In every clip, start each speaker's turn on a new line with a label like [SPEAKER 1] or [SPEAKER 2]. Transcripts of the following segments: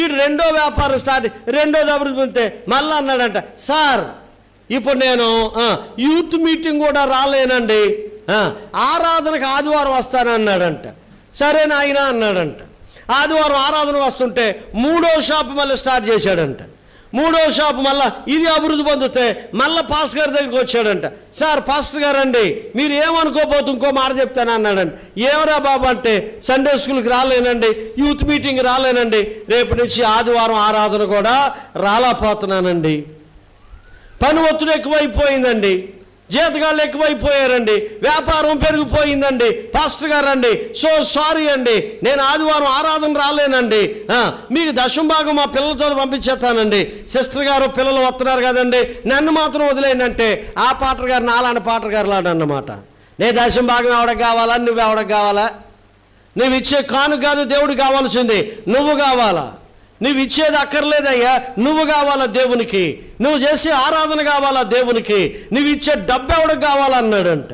[SPEAKER 1] ఈ రెండో వ్యాపారం స్టార్ట్ రెండోది అభివృద్ధి పొందితే మళ్ళీ అన్నాడంట సార్ ఇప్పుడు నేను యూత్ మీటింగ్ కూడా రాలేనండి. ఆరాధనకు ఆదివారం వస్తానన్నాడంట సరే నాయన అన్నాడంట. ఆదివారం ఆరాధన వస్తుంటే మూడో షాప్ మళ్ళీ స్టార్ట్ చేశాడంట. మూడో షాపు మళ్ళా ఇది అభివృద్ధి పొందితే మళ్ళీ పాస్టర్ గారి దగ్గరికి వచ్చాడంట. సార్ పాస్టర్ గారు అండి మీరు ఏమనుకోపోతే ఇంకో మాట చెప్తాను అన్నాడండి ఏమరా బాబు అంటే సండే స్కూల్కి రాలేనండి యూత్ మీటింగ్ రాలేనండి రేపు నుంచి ఆదివారం ఆరాధన కూడా రాలేకపోతున్నానండి. పని ఒత్తిడి ఎక్కువైపోయిందండి. జీతగాళ్ళు ఎక్కువైపోయారండి. వ్యాపారం పెరిగిపోయిందండి. పాస్టర్ గారు అండి సో సారీ అండి. నేను ఆదివారం ఆరాధన రాలేనండి. మీకు దశం భాగం మా పిల్లలతో పంపించేస్తానండి. సిస్టర్ గారు పిల్లలు వస్తున్నారు కదండి. నన్ను మాత్రం వదిలేనంటే ఆ పాటర్ గారు నాలాంటి పాటర్ గారు లాడన్నమాట. నే దశం భాగం ఎవడకు కావాలా? నువ్వు ఎవడకు కావాలా? నువ్వు ఇచ్చే కాను కాదు దేవుడు కావాల్సింది. నువ్వు కావాలా? నువ్వు ఇచ్చేది అక్కర్లేదయ్యా. నువ్వు కావాలా దేవునికి. నువ్వు చేసే ఆరాధన కావాలా దేవునికి. నువ్వు ఇచ్చే డబ్బు ఎవడికి కావాలన్నాడంట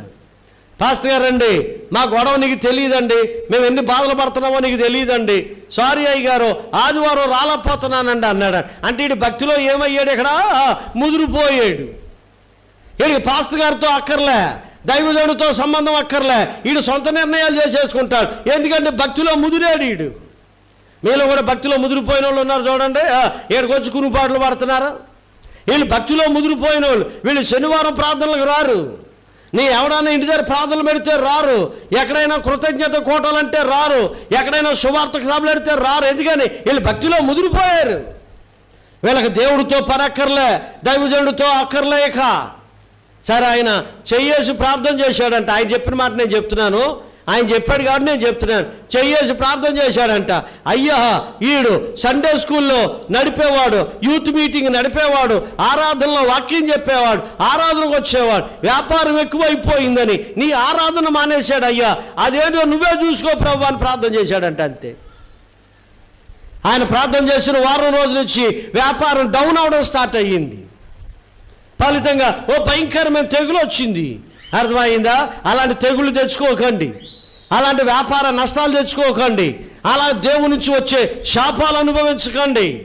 [SPEAKER 1] పాస్టర్ గారండి మా గొడవ నీకు తెలియదండి. మేము ఎన్ని బాధలు పడుతున్నామో నీకు తెలియదండి. సారీ అయ్య గారు ఆదివారం రాలపోతున్నానండి అన్నాడు. అంటే ఇటు భక్తిలో ఏమయ్యాడు ఇక్కడ? ముదిరిపోయాడు. వీడికి పాస్టర్ గారితో అక్కర్లే. దైవదేవుడితో సంబంధం అక్కర్లే. వీడు సొంత నిర్ణయాలు చేసేసుకుంటాడు. ఎందుకంటే భక్తిలో ముదిరాడు వీడు మీలో కూడా భక్తిలో ముదిరిపోయిన వాళ్ళు ఉన్నారు చూడండి. ఏడుకొచ్చి ఈడకి పాటలు కునుపాట్లు పడుతున్నారు? వీళ్ళు భక్తిలో ముదిరిపోయిన వాళ్ళు వీళ్ళు శనివారం ప్రార్థనలకు రారు. నీ ఎవడైనా ఇంటి దగ్గర ప్రార్థనలు పెడితే రారు. ఎక్కడైనా కృతజ్ఞత కోటాలంటే రారు. ఎక్కడైనా శుభార్తకు సభలు పెడితే రారు. ఎందుకని? వీళ్ళు భక్తిలో ముదిరిపోయారు. వీళ్ళకి దేవుడితో పరక్కర్లే అక్కర్లే దైవజనుడితో అక్కర్లేక సరే ఆయన చెయ్యేసి ప్రార్థన చేశాడంట. ఆయన చెప్పిన మాట నేను చెప్తున్నాను. ఆయన చెప్పాడు కాబట్టి నేను చెప్తున్నాను. చెయ్యేసి ప్రార్థన చేశాడంట. అయ్యా ఈడు సండే స్కూల్లో నడిపేవాడు యూత్ మీటింగ్ నడిపేవాడు ఆరాధనలో వాక్యం చెప్పేవాడు ఆరాధనకు వచ్చేవాడు వ్యాపారం ఎక్కువైపోయిందని నీ ఆరాధన మానేశాడు అయ్యా. అదేంటో నువ్వే చూసుకో ప్రభు అని ప్రార్థన చేశాడంట అంతే. ఆయన ప్రార్థన చేసిన వారం రోజుల నుంచి వ్యాపారం డౌన్ అవడం స్టార్ట్ అయ్యింది. ఫలితంగా ఓ భయంకరమైన తెగులు వచ్చింది. అర్థమైందా? అలాంటి తెగులు తెచ్చుకోకండి. అలాంటి వ్యాపార నష్టాలు తెచ్చుకోకండి. అలా దేవునించి వచ్చే శాపాలు అనుభవించకండి.